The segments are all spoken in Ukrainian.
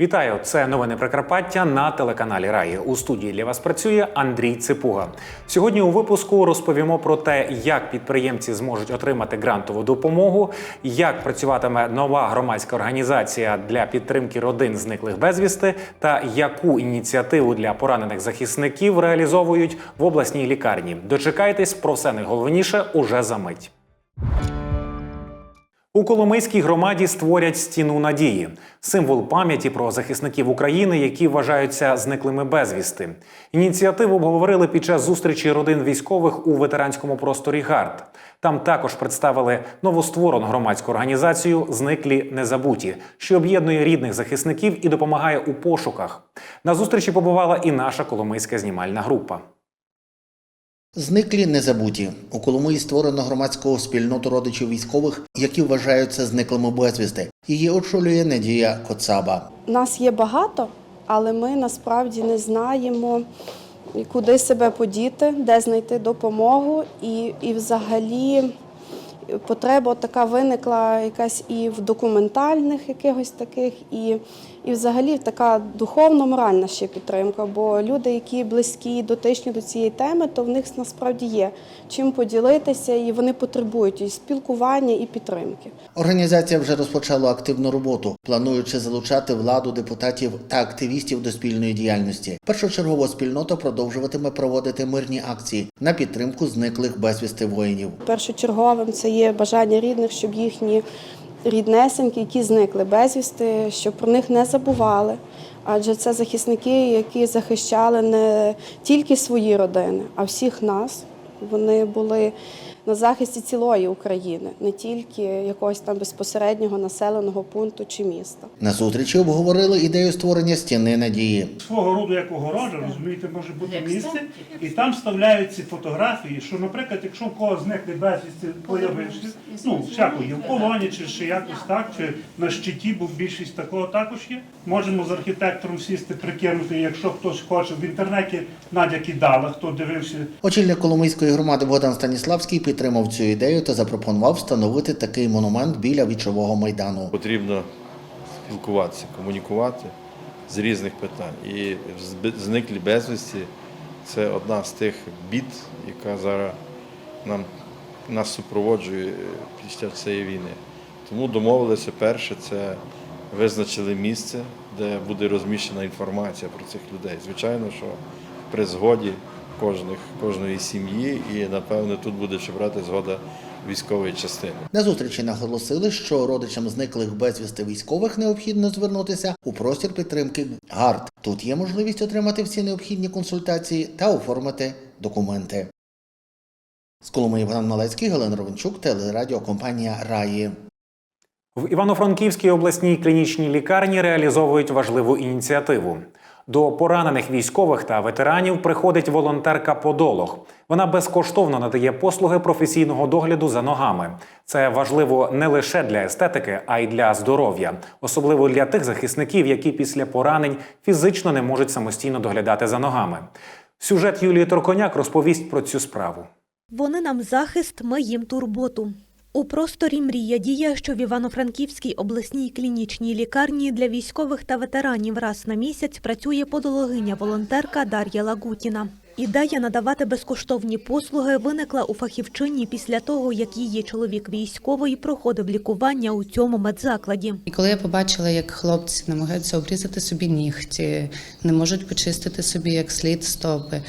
Вітаю! Це новини Прикарпаття на телеканалі Раї. У студії для вас працює Андрій Ципуга. Сьогодні у випуску розповімо про те, як підприємці зможуть отримати грантову допомогу, як працюватиме нова громадська організація для підтримки родин зниклих безвісти, та яку ініціативу для поранених захисників реалізовують в обласній лікарні. Дочекайтесь про все найголовніше уже за мить. У Коломийській громаді створять стіну надії символ пам'яті про захисників України, які вважаються зниклими безвісти. Ініціативу обговорили під час зустрічі родин військових у ветеранському просторі ГАРД. Там також представили новостворену громадську організацію Зниклі незабуті, що об'єднує рідних захисників і допомагає у пошуках. На зустрічі побувала і наша коломийська знімальна група. Зниклі незабуті. У Коломиї створено громадську спільноту родичів військових, які вважаються зниклими безвісти. Її очолює Надія Коцаба. Нас є багато, але ми насправді не знаємо, куди себе подіти, де знайти допомогу. І, і взагалі потреба така виникла якась і в документальних якихось таких, і, і взагалі така духовно-моральна ще підтримка. Бо люди, які близькі, дотичні до цієї теми, то в них насправді є чим поділитися, і вони потребують і спілкування, і підтримки. Організація вже розпочала активну роботу, плануючи залучати владу, депутатів та активістів до спільної діяльності. Першочергова спільнота продовжуватиме проводити мирні акції на підтримку зниклих безвісти воїнів. Першочерговим це є бажання рідних, щоб їхні ріднесеньки, які зникли безвісти, щоб про них не забували. Адже це захисники, які захищали не тільки свої родини, а всіх нас. Вони були на захисті цілої України, не тільки якогось там безпосереднього населеного пункту чи міста. На зустрічі обговорили ідею створення стіни надії. свого роду як огорожа, розумієте, може бути місце, і там вставляють ці фотографії, що, наприклад, якщо в когось зникли безвісти, появився, ну, всяко є в полоні, чи ще якось так, чи на щиті, бо більшість такого також є. Можемо з архітектором сісти, прикинути, якщо хтось хоче. В інтернеті Надя кидала, хто дивився Очільник Коломийської громади Богдан Станіславський підтримав цю ідею та запропонував встановити такий монумент біля вічового майдану. Потрібно спілкуватися, комунікувати з різних питань. І зниклі безвісті це одна з тих бід, яка зараз нам, нас супроводжує після цієї війни. Тому домовилися перше, це визначили місце, де буде розміщена інформація про цих людей. Звичайно, що при згоді кожних, кожної сім'ї, і напевно тут буде ще брати згода військової частини. На зустрічі наголосили, що родичам зниклих безвісти військових необхідно звернутися у простір підтримки ГАРД. Тут є можливість отримати всі необхідні консультації та оформити документи. З Коломиї Богдан Малецький, Галина Ровенчук, телерадіокомпанія Раї. В Івано-Франківській обласній клінічній лікарні реалізовують важливу ініціативу. До поранених військових та ветеранів приходить волонтерка Подолог. Вона безкоштовно надає послуги професійного догляду за ногами. Це важливо не лише для естетики, а й для здоров'я, особливо для тих захисників, які після поранень фізично не можуть самостійно доглядати за ногами. Сюжет Юлії Торконяк розповість про цю справу. Вони нам захист, ми їм турботу. У просторі мрія діє, що в Івано-Франківській обласній клінічній лікарні для військових та ветеранів раз на місяць працює подологиня-волонтерка Дар'я Лагутіна. Ідея надавати безкоштовні послуги виникла у фахівчині після того, як її чоловік військовий проходив лікування у цьому медзакладі. Коли я побачила, як хлопці намагаються обрізати собі нігті, не можуть почистити собі як слід стопи,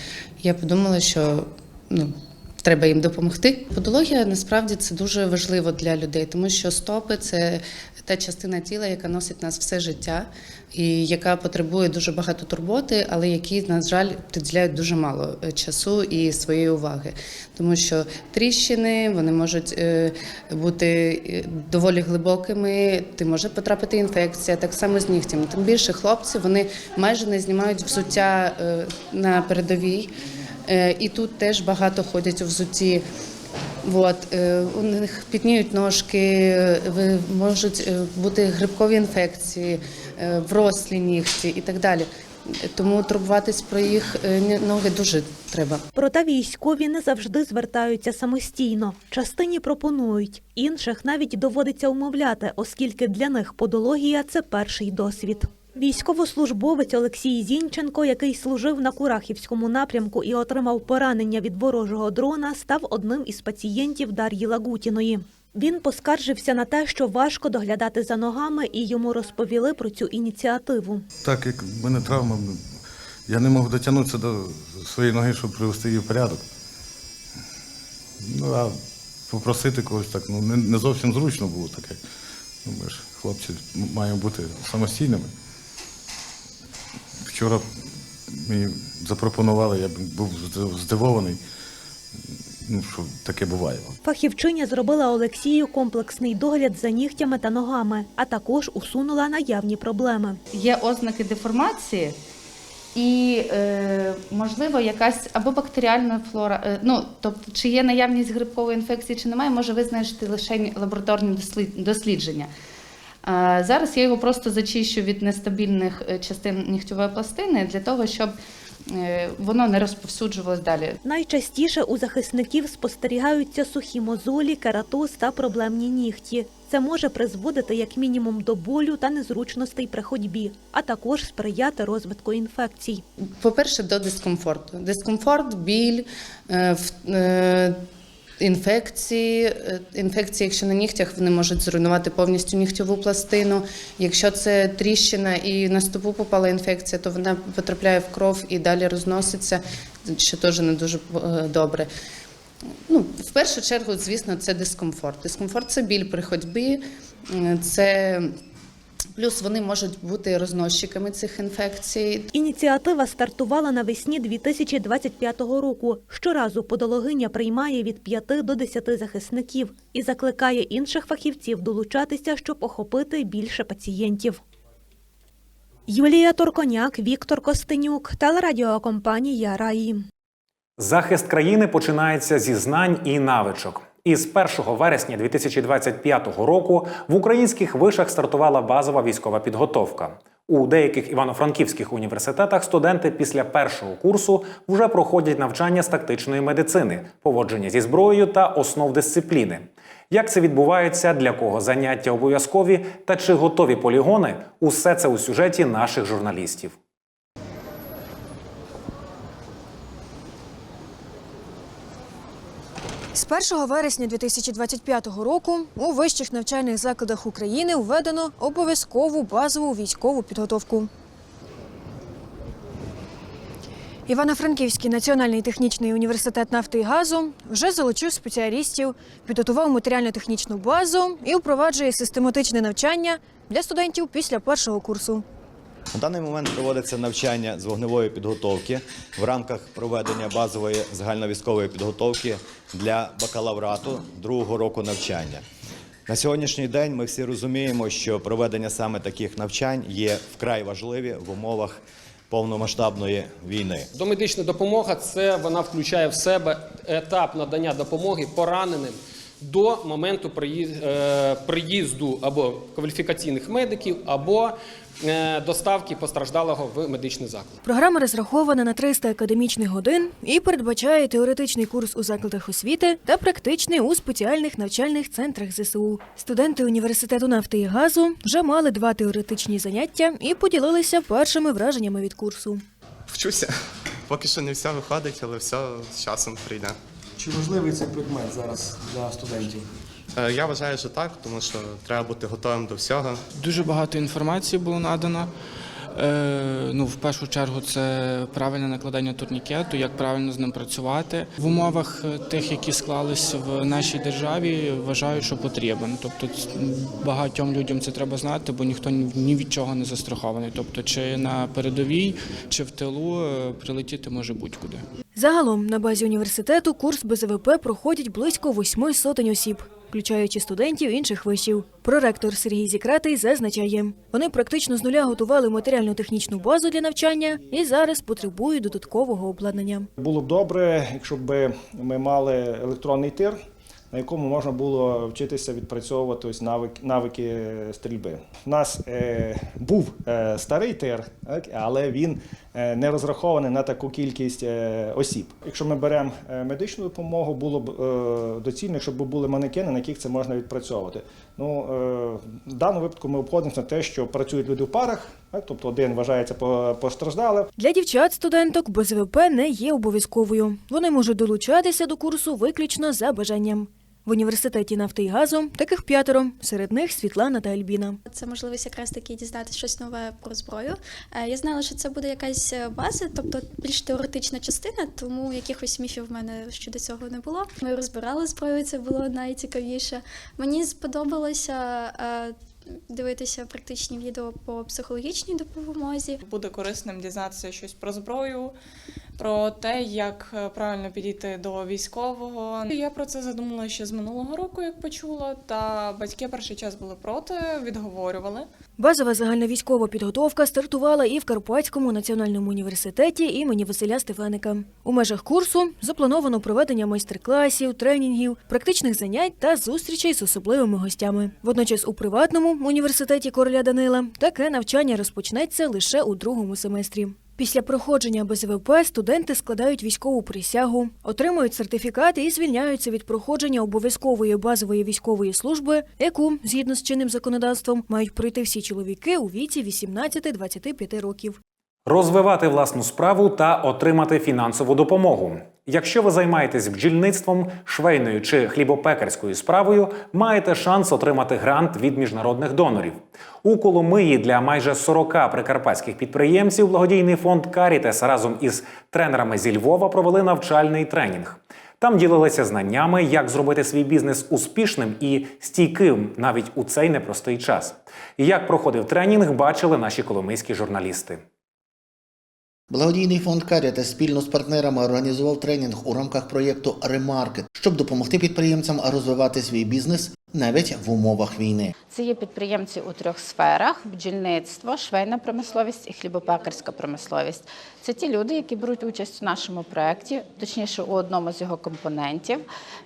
я подумала, що ну. Треба їм допомогти. Подологія насправді це дуже важливо для людей, тому що стопи це та частина тіла, яка носить нас все життя, і яка потребує дуже багато турботи, але які, на жаль, приділяють дуже мало е, часу і своєї уваги. Тому що тріщини вони можуть е, бути е, доволі глибокими, ти може потрапити інфекція, так само з нігтями. Тим більше хлопці вони майже не знімають взуття на передовій. Е, І тут теж багато ходять у взутті. От, е, у них пітніють ножки, е, можуть бути грибкові інфекції, врослі нігті і так далі. Тому турбуватись про їх ноги дуже треба. Проте військові не завжди звертаються самостійно. Частині пропонують, інших навіть доводиться умовляти, оскільки для них подологія це перший досвід. Військовослужбовець Олексій Зінченко, який служив на Курахівському напрямку і отримав поранення від ворожого дрона, став одним із пацієнтів Дар'ї Лагутіної. Він поскаржився на те, що важко доглядати за ногами, і йому розповіли про цю ініціативу. Так як в мене травма, я не можу дотягнутися до своєї ноги, щоб привести її в порядок. Ну, а попросити когось так, ну, не, зовсім зручно було таке. Ну, ми ж хлопці маємо бути самостійними. Вчора мені запропонували, я був здивований, ну, що таке буває. Фахівчиня зробила Олексію комплексний догляд за нігтями та ногами, а також усунула наявні проблеми. є ознаки деформації, і е, можливо якась або бактеріальна флора. Е, ну тобто, чи є наявність грибкової інфекції, чи немає, може визначити лише лабораторні дослід- дослідження. Зараз я його просто зачищу від нестабільних е, частин нігтьової пластини для того, щоб е, воно не розповсюджувалось далі. Найчастіше у захисників спостерігаються сухі мозолі, кератоз та проблемні нігті. Це може призводити як мінімум до болю та незручностей при ходьбі, а також сприяти розвитку інфекцій. По-перше, до дискомфорту. Дискомфорт, біль, е, інфекції. Е, Інфекції, якщо на нігтях, вони можуть зруйнувати повністю нігтьову пластину. Якщо це тріщина і на стопу попала інфекція, то вона потрапляє в кров і далі розноситься, що теж не дуже е, добре. Ну, в першу чергу, звісно, це дискомфорт. Дискомфорт це біль при ходьбі, е, це плюс вони можуть бути розносчиками цих інфекцій. Ініціатива стартувала навесні 2025 року. Щоразу подологиня приймає від 5 до 10 захисників і закликає інших фахівців долучатися, щоб охопити більше пацієнтів. Юлія Торконяк, Віктор Костенюк, телерадіокомпанія Раї. Захист країни починається зі знань і навичок. Із 1 вересня 2025 року в українських вишах стартувала базова військова підготовка. У деяких івано-франківських університетах студенти після першого курсу вже проходять навчання з тактичної медицини, поводження зі зброєю та основ дисципліни. Як це відбувається, для кого заняття обов'язкові та чи готові полігони? Усе це у сюжеті наших журналістів. З 1 вересня 2025 року у вищих навчальних закладах України введено обов'язкову базову військову підготовку. Івано-Франківський національний технічний університет нафти і газу вже залучив спеціалістів, підготував матеріально-технічну базу і впроваджує систематичне навчання для студентів після першого курсу. На даний момент проводиться навчання з вогневої підготовки в рамках проведення базової загальновійськової підготовки для бакалаврату другого року навчання. На сьогоднішній день ми всі розуміємо, що проведення саме таких навчань є вкрай важливі в умовах повномасштабної війни. Домедична допомога це вона включає в себе етап надання допомоги пораненим до моменту е, приїзду або кваліфікаційних медиків, або доставки постраждалого в медичний заклад. Програма розрахована на 300 академічних годин і передбачає теоретичний курс у закладах освіти та практичний у спеціальних навчальних центрах ЗСУ. Студенти університету нафти і газу вже мали два теоретичні заняття і поділилися першими враженнями від курсу. Вчуся. Поки що не все виходить, але все з часом прийде. Чи важливий цей предмет зараз для студентів? Е, Я вважаю, що так, тому що треба бути готовим до всього. Дуже багато інформації було надано. Е, ну, в першу чергу, це правильне накладання турнікету, як правильно з ним працювати. В умовах е, тих, які склались в нашій державі, вважаю, що потрібен. Тобто багатьом людям це треба знати, бо ніхто ні від чого не застрахований. Тобто, чи на передовій, чи в тилу прилетіти може будь-куди. Загалом на базі університету курс БЗВП проходять близько восьми сотень осіб, включаючи студентів інших вишів. Проректор Сергій Зікратий зазначає, вони практично з нуля готували матеріально-технічну базу для навчання і зараз потребують додаткового обладнання. Було б добре, якщо б ми мали електронний тир, на якому можна було вчитися відпрацьовувати ось навик, навики стрільби. У нас е, був е, старий так, але він е, не розрахований на таку кількість е, осіб. Якщо ми беремо е, медичну допомогу, було б е, доцільно, щоб були манекени, на яких це можна відпрацьовувати. Ну, е, в даному випадку ми обходимося на те, що працюють люди в парах, Так, тобто один вважається по- постраждалим, Для дівчат-студенток БЗВП не є обов'язковою. Вони можуть долучатися до курсу виключно за бажанням. В університеті нафти і газу таких п'ятеро. Серед них Світлана та Альбіна. Це можливість якраз таки дізнатися щось нове про зброю. Е, Я знала, що це буде якась е, база, тобто більш теоретична частина, тому якихось міфів в мене щодо цього не було. Ми розбирали зброю, це було найцікавіше. Мені сподобалося е, дивитися практичні відео по психологічній допомозі. Буде корисним дізнатися щось про зброю, про те, як е, правильно підійти до військового. Я про це задумала ще з минулого року, як почула. Та батьки перший час були проти, відговорювали. Базова загальновійськова підготовка стартувала і в Карпатському національному університеті імені Василя Стефаника. У межах курсу заплановано проведення майстер-класів, тренінгів, практичних занять та зустрічей з особливими гостями. Водночас у приватному університеті короля Данила таке навчання розпочнеться лише у другому семестрі. Після проходження БЗВП студенти складають військову присягу, отримують сертифікати і звільняються від проходження обов'язкової базової військової служби, яку, згідно з чинним законодавством, мають пройти всі чоловіки у віці 18-25 років. Розвивати власну справу та отримати фінансову допомогу. Якщо ви займаєтесь бджільництвом, швейною чи хлібопекарською справою, маєте шанс отримати грант від міжнародних донорів. У Коломиї для майже 40 прикарпатських підприємців благодійний фонд Карітес разом із тренерами зі Львова провели навчальний тренінг. Там ділилися знаннями, як зробити свій бізнес успішним і стійким навіть у цей непростий час. Як проходив тренінг, бачили наші коломийські журналісти. Благодійний фонд Каріта спільно з партнерами організував тренінг у рамках проєкту Ремаркет, щоб допомогти підприємцям розвивати свій бізнес навіть в умовах війни. Це є підприємці у трьох сферах: бджільництво, швейна промисловість і хлібопекарська промисловість. Це ті люди, які беруть участь у нашому проєкті, точніше у одному з його компонентів,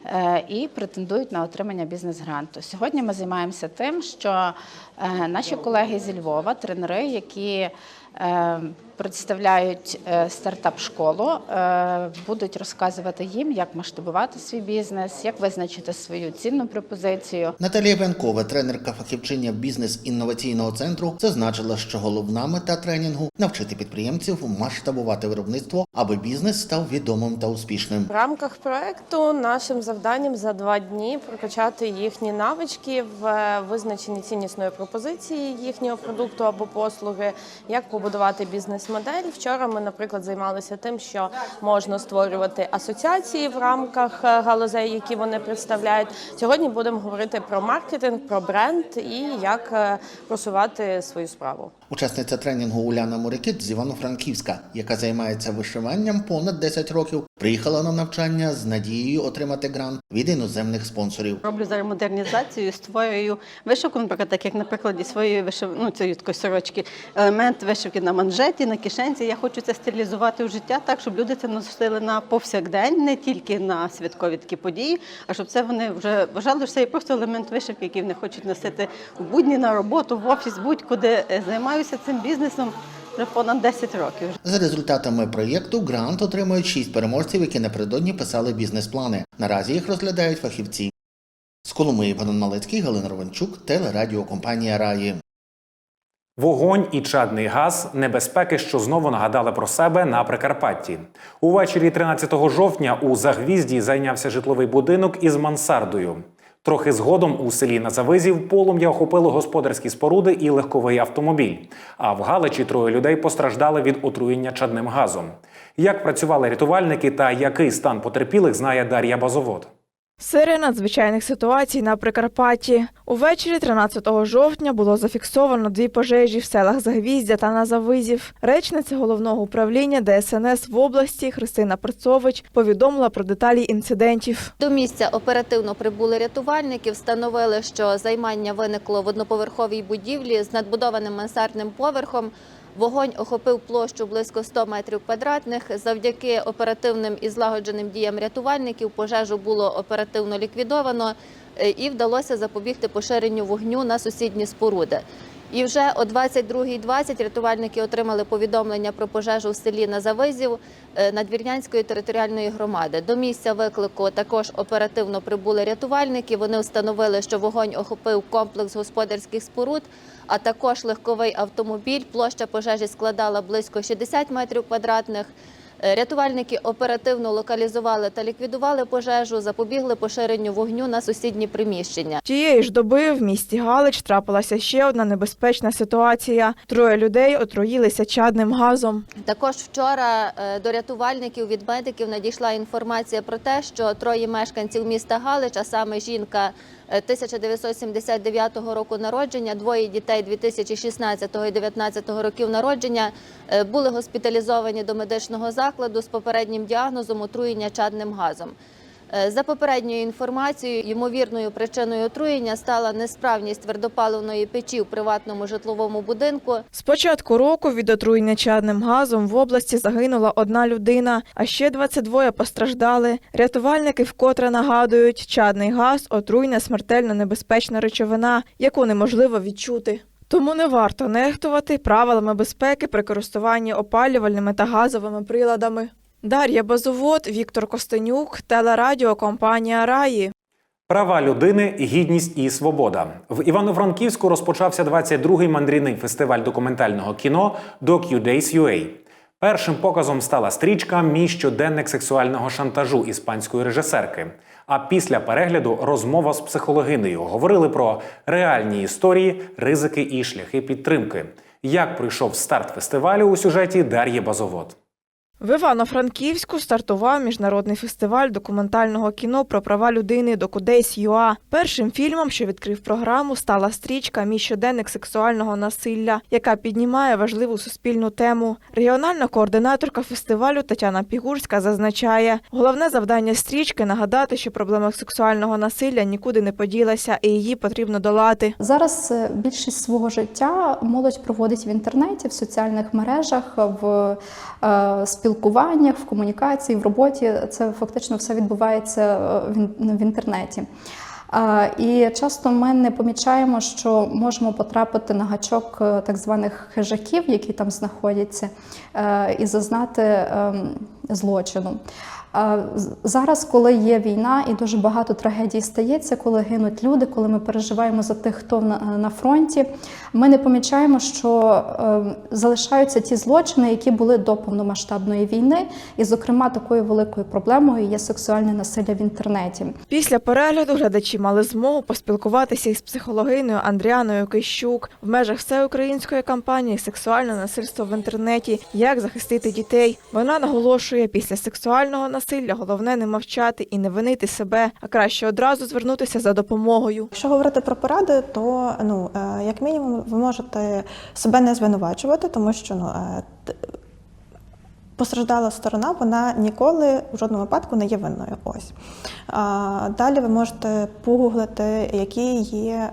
е, і претендують на отримання бізнес-гранту. Сьогодні ми займаємося тим, що е, наші колеги зі Львова, тренери, які е, представляють е, стартап-школу, е, будуть розказувати їм, як масштабувати свій бізнес, як визначити свою цінну пропозицію. Наталія Венкова, тренерка фахівчиня бізнес-інноваційного центру, зазначила, що головна мета тренінгу навчити підприємців масштабувати виробництво, аби бізнес став відомим та успішним. В рамках проекту нашим завданням за два дні прокачати їхні навички в е, визначенні ціннісної пропозиції їхнього продукту або послуги, як побудувати бізнес-модель. Вчора ми, наприклад, займалися тим, що можна створювати асоціації в рамках е, галузей, які вони представляють. Сьогодні будемо говорити про маркетинг, про бренд і як е, просувати свою справу. Учасниця тренінгу Уляна Морикіт з Івано-Франківська, яка займається вишиванням понад 10 років, приїхала на навчання з надією отримати грант від іноземних спонсорів. Роблю зараз модернізацію, створюю вишивку, наприклад, так як на прикладі своєї вишив... ну, цієї такої сорочки, елемент вишивки на манжеті, на кишенці. Я хочу це стилізувати в життя так, щоб люди це носили на повсякдень, не тільки на святкові такі події, а щоб це вони вже вважали, що це є просто елемент вишивки, який вони хочуть носити в будні на роботу, в офіс, будь-куди Е, займаюся цим бізнесом вже понад 10 років. За результатами проєкту грант отримують шість переможців, які напередодні писали бізнес-плани. Наразі їх розглядають фахівці. З Коломиї Богдан Малецький, Галина Ровенчук, телерадіокомпанія Раї. Вогонь і чадний газ небезпеки, що знову нагадали про себе на Прикарпатті. Увечері 13 жовтня у Загвізді зайнявся житловий будинок із мансардою. Трохи згодом у селі Назавизів полум'я охопило господарські споруди і легковий автомобіль. А в Галичі троє людей постраждали від отруєння чадним газом. Як працювали рятувальники та який стан потерпілих, знає Дар'я Базовод. Серія надзвичайних ситуацій на Прикарпатті. Увечері 13 жовтня було зафіксовано дві пожежі в селах Загвіздя та Назавизів. Речниця головного управління ДСНС в області Христина Перцович повідомила про деталі інцидентів. До місця оперативно прибули рятувальники, встановили, що займання виникло в одноповерховій будівлі з надбудованим мансардним поверхом. Вогонь охопив площу близько 100 метрів квадратних. Завдяки оперативним і злагодженим діям рятувальників пожежу було оперативно ліквідовано е, і вдалося запобігти поширенню вогню на сусідні споруди. І вже о 22.20 рятувальники отримали повідомлення про пожежу в селі Назавизів е, Надвірнянської територіальної громади. До місця виклику також оперативно прибули рятувальники. Вони встановили, що вогонь охопив комплекс господарських споруд, а також легковий автомобіль. Площа пожежі складала близько 60 метрів квадратних. Е, Рятувальники оперативно локалізували та ліквідували пожежу, запобігли поширенню вогню на сусідні приміщення. Тієї ж доби в місті Галич трапилася ще одна небезпечна ситуація. Троє людей отруїлися чадним газом. Також вчора е, до рятувальників від медиків надійшла інформація про те, що троє мешканців міста Галич, а саме жінка 1979 року народження, двоє дітей 2016 і 2019 років народження, е, були госпіталізовані до медичного закладу з попереднім діагнозом отруєння чадним газом. Е, За попередньою інформацією, ймовірною причиною отруєння стала несправність твердопаливної печі в приватному житловому будинку. З початку року від отруєння чадним газом в області загинула одна людина, а ще 22 постраждали. Рятувальники вкотре нагадують, чадний газ отруйна смертельно небезпечна речовина, яку неможливо відчути. Тому не варто нехтувати правилами безпеки при користуванні опалювальними та газовими приладами. Дар'я Базовод, Віктор Костенюк, телерадіокомпанія Раї. Права людини, гідність і свобода в Івано-Франківську розпочався 22-й мандрівний фестиваль документального кіно DocuDays UA. Першим показом стала стрічка Мій щоденник сексуального шантажу іспанської режисерки. А після перегляду розмова з психологинею говорили про реальні історії, ризики і шляхи підтримки. Як пройшов старт фестивалю у сюжеті Дар'ї Базовод. В Івано-Франківську стартував міжнародний фестиваль документального кіно про права людини Докудейс ЮА. Першим фільмом, що відкрив програму, стала стрічка Мій щоденник сексуального насилля, яка піднімає важливу суспільну тему. Регіональна координаторка фестивалю Тетяна Пігурська зазначає, головне завдання стрічки нагадати, що проблема сексуального насилля нікуди не поділася, і її потрібно долати. Зараз е, більшість свого життя молодь проводить в інтернеті, в соціальних мережах, в е, спілкуваннях, в комунікації, в роботі. Це фактично все відбувається е, в інтернеті. І часто ми не помічаємо, що можемо потрапити на гачок е, так званих хижаків, які там знаходяться, е, і зазнати ем, злочину. Зараз, коли є війна і дуже багато трагедій стається, коли гинуть люди, коли ми переживаємо за тих, хто на, фронті, ми не помічаємо, що е, залишаються ті злочини, які були до повномасштабної війни, і, зокрема, такою великою проблемою є сексуальне насилля в інтернеті. Після перегляду глядачі мали змогу поспілкуватися із психологиною Андріаною Кищук в межах всеукраїнської кампанії Сексуальне насильство в інтернеті. Як захистити дітей. Вона наголошує, після сексуального насилля головне не мовчати і не винити себе, а краще одразу звернутися за допомогою. Якщо говорити про поради, то ну е, як мінімум ви можете себе не звинувачувати, тому що ну е, постраждала сторона, вона ніколи в жодному випадку не є винною. Ось далі ви можете погуглити, які є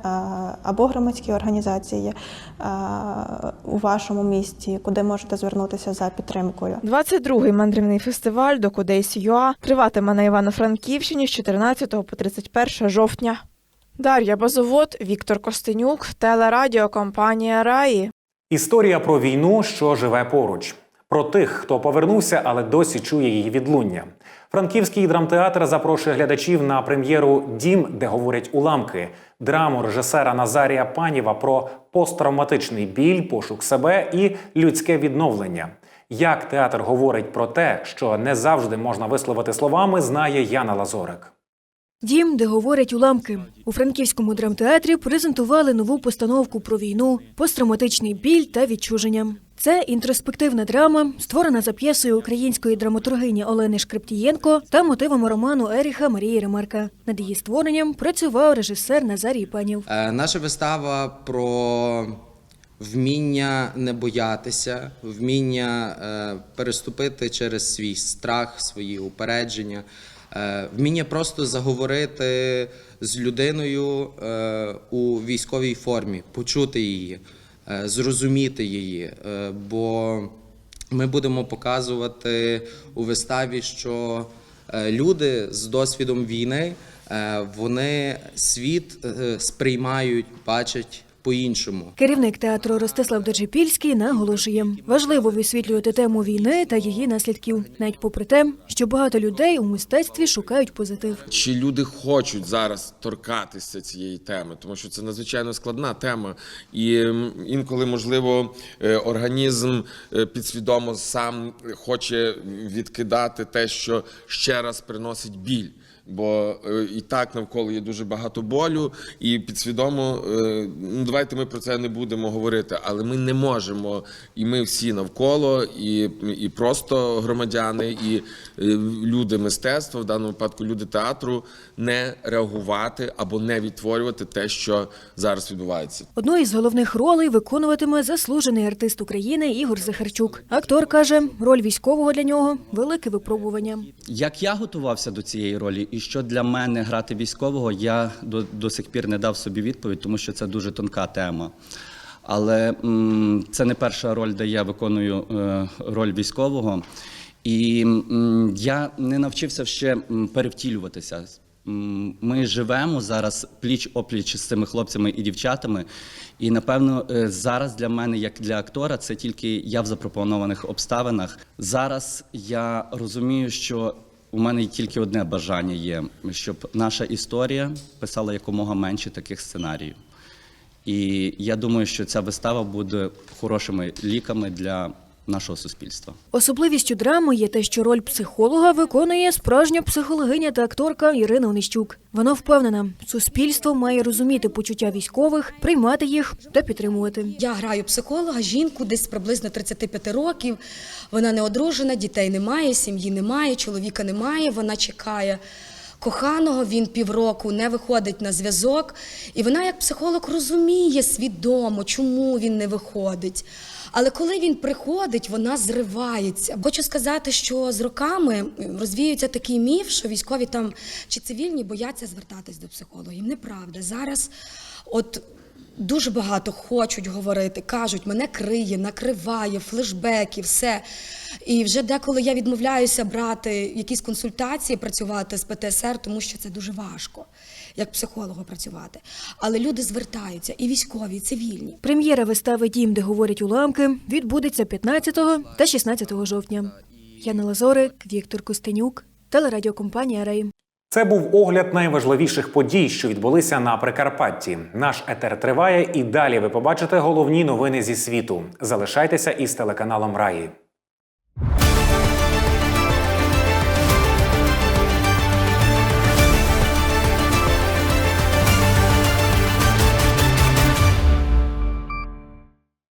або громадські організації у вашому місті, куди можете звернутися за підтримкою. 22-й мандрівний фестиваль Докудейс ЮА триватиме на Івано-Франківщині з 14 по 31 жовтня. Дар'я Базовод, Віктор Костенюк, телерадіокомпанія Раї. Історія про війну, що живе поруч. Про тих, хто повернувся, але досі чує її відлуння. Франківський драмтеатр запрошує глядачів на прем'єру Дім, де говорять уламки, драму режисера Назарія Паніва про посттравматичний біль, пошук себе і людське відновлення. Як театр говорить про те, що не завжди можна висловити словами, знає Яна Лазорик. Дім, де говорять уламки. У франківському драмтеатрі презентували нову постановку про війну, посттравматичний біль та відчуження. Це інтроспективна драма, створена за п'єсою української драматургині Олени Шкрептієнко та мотивами роману Еріха Марії Ремарка. Над її створенням працював режисер Назарій Панів. Е, Наша вистава про вміння не боятися, вміння е, переступити через свій страх, свої упередження, вміння просто заговорити з людиною е, у військовій формі, почути її, е, зрозуміти її. Е, Бо ми будемо показувати у виставі, що е, люди з досвідом війни е, вони світ е, сприймають, бачать по-іншому. Керівник театру Ростислав Доджепільський наголошує, важливо висвітлювати тему війни та її наслідків, навіть попри те, що багато людей у мистецтві шукають позитив. Чи люди хочуть зараз торкатися цієї теми, тому що це надзвичайно складна тема, і інколи, можливо, е, організм е, підсвідомо сам хоче відкидати те, що ще раз приносить біль. Бо е, і так навколо є дуже багато болю, і підсвідомо е, ну давайте ми про це не будемо говорити, але ми не можемо, і ми всі навколо, і, і просто громадяни, і е, люди мистецтва, в даному випадку люди театру, не реагувати або не відтворювати те, що зараз відбувається. Одну із головних ролей виконуватиме заслужений артист України Ігор Захарчук. Актор каже, роль військового для нього велике випробування. Як я готувався до цієї ролі, і що для мене грати військового, я до, до сих пір не дав собі відповідь, тому що це дуже тонка тема. Але м, це не перша роль, де я виконую е, роль військового. І м, я не навчився ще перевтілюватися. Ми живемо зараз пліч опліч з цими хлопцями і дівчатами. І напевно е, зараз для мене, як для актора, це тільки я в запропонованих обставинах. Зараз я розумію, що у мене тільки одне бажання є, щоб наша історія писала якомога менше таких сценаріїв. І я думаю, що ця вистава буде хорошими ліками для нашого суспільства. Особливістю драми є те, що роль психолога виконує справжня психологиня та акторка Ірина Онищук. Вона впевнена, суспільство має розуміти почуття військових, приймати їх та підтримувати. Я граю психолога, жінку десь приблизно 35 років. Вона не одружена, дітей немає, сім'ї немає, чоловіка немає. Вона чекає коханого. Він півроку не виходить на зв'язок. І вона, як психолог, розуміє свідомо, чому він не виходить. Але коли він приходить, вона зривається. Хочу сказати, що з роками розвіюється такий міф, що військові там чи цивільні бояться звертатись до психологів. Неправда. Зараз от дуже багато хочуть говорити, кажуть, мене криє, накриває, флешбеки, все. І вже деколи я відмовляюся брати якісь консультації, працювати з ПТСР, тому що це дуже важко, як психологу працювати. Але люди звертаються, і військові, і цивільні. Прем'єра вистави Дім, де говорять уламки, відбудеться 15 та 16 жовтня. Яна Лазорик, Віктор Костенюк, телерадіокомпанія Рей. Це був огляд найважливіших подій, що відбулися на Прикарпатті. Наш етер триває, і далі ви побачите головні новини зі світу. Залишайтеся із телеканалом Раї. you